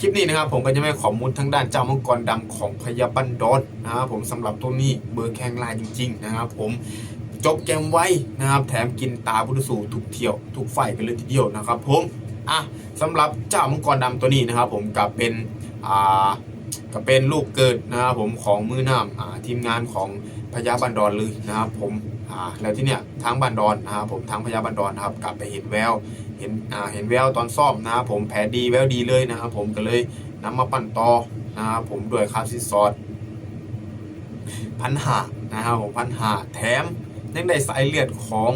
คลิปนี้นะครับผมก็จะไม่ขอมูลทั้งด้านเจ้ามังกรดำของพญาบันดอนนะครับผมสำหรับตัวนี้เบอร์แข้งลายจริง ๆ นะครับผมจบเกมไว้นะครับ แถมกินตาพุทธสูทุกเที่ยว ทุกไฟกันเลยทีเดียวนะครับผมอะสำหรับเจ้ามังกรดำตัวนี้นะครับผมกับเป็นอ่าก็เป็นลูกเกิดนะครับผมของมือน้ำอ่าทีมงานของพญาบันดอนเลยนะครับผม แล้วที่เนี้ยทางบันดอนนะครับผมทางพญาบันดอนนะครับกลับไปเห็นแววเห็นอ่าเห็นแววตอนซ่อมนะครับผมแผลดีแววดีเลยนะครับผมก็เลยนำมาปั่นต่อนะครับผมด้วยคาซิซอดพันหานะครับผมพันหาแถมยังได้สายเลือดของ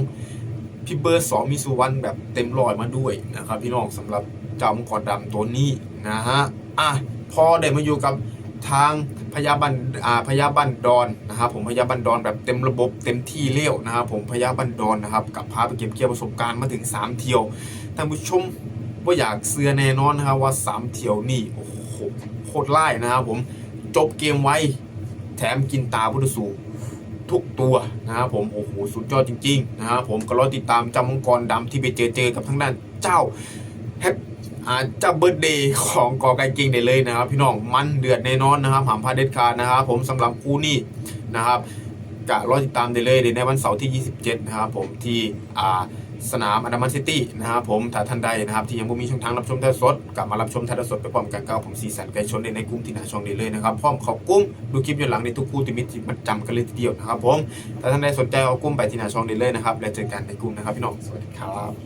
พี่เบอร์สองมิสุวรรณแบบเต็มรอยมาด้วยนะครับ พี่น้องสำหรับเจ้ามังกรดำตัวนี้นะฮะอะพอได้มาอยู่กับ ทางพยาบันอ่าพยาบันดอนนะครับผมพยาบันดอนแบบเต็มระบบเต็มที่เลี้ยวนะครับผมพยาบันดอนนะครับกับพาไปเก็บเกี่ยวประสบการณ์มาถึง 3 เที่ยวท่านผู้ชมว่าอยากเสือแน่นอนนะครับว่า 3 เที่ยวนี่โอ้โหโคตรไล่นะครับผมจบเกมไว้แถมกินตาพุทธสูทุกตัวนะครับผมโอ้โหสุดยอดจริงๆนะครับผมก็รอติดตามจ้ามังกรดำที่ไปเจอเจอกับทั้งด้านเจ้า แฮปจ้าเบิร์ดเดย์ของกอไก่เก่งได้เลยนะครับ พี่น้องมันเดือดแน่นอนนะครับหามพาเด็ดขาดนะครับ ผมสำหรับคู่นี้นะครับกะรอติดตามได้เลยในวันเสาร์ที่ 27 นะครับผมที่อ่าสนามอันามันซิตี้นะครับผมถ้าท่านใดนะครับ ที่ยังไม่มีช่องทางรับชมถ่ายทอดสดกลับมารับชมถ่ายทอดสดไปพร้อมกันก้าวผมสีสันไก่ชนในกลุ่มที่หน้าช่องนี้เลยนะครับพร้อมขอบกุ้มดูคลิปย้อนหลังในทุกคู่ที่มิตรมันจำกันเลยทีเดียวนะครับผมถ้าท่านใดสนใจเอากุ้มไปที่หน้าช่องนี้เลยนะครับแล้วเจอกันในกลุ่มนะครับพี่น้องสวัสดีครับ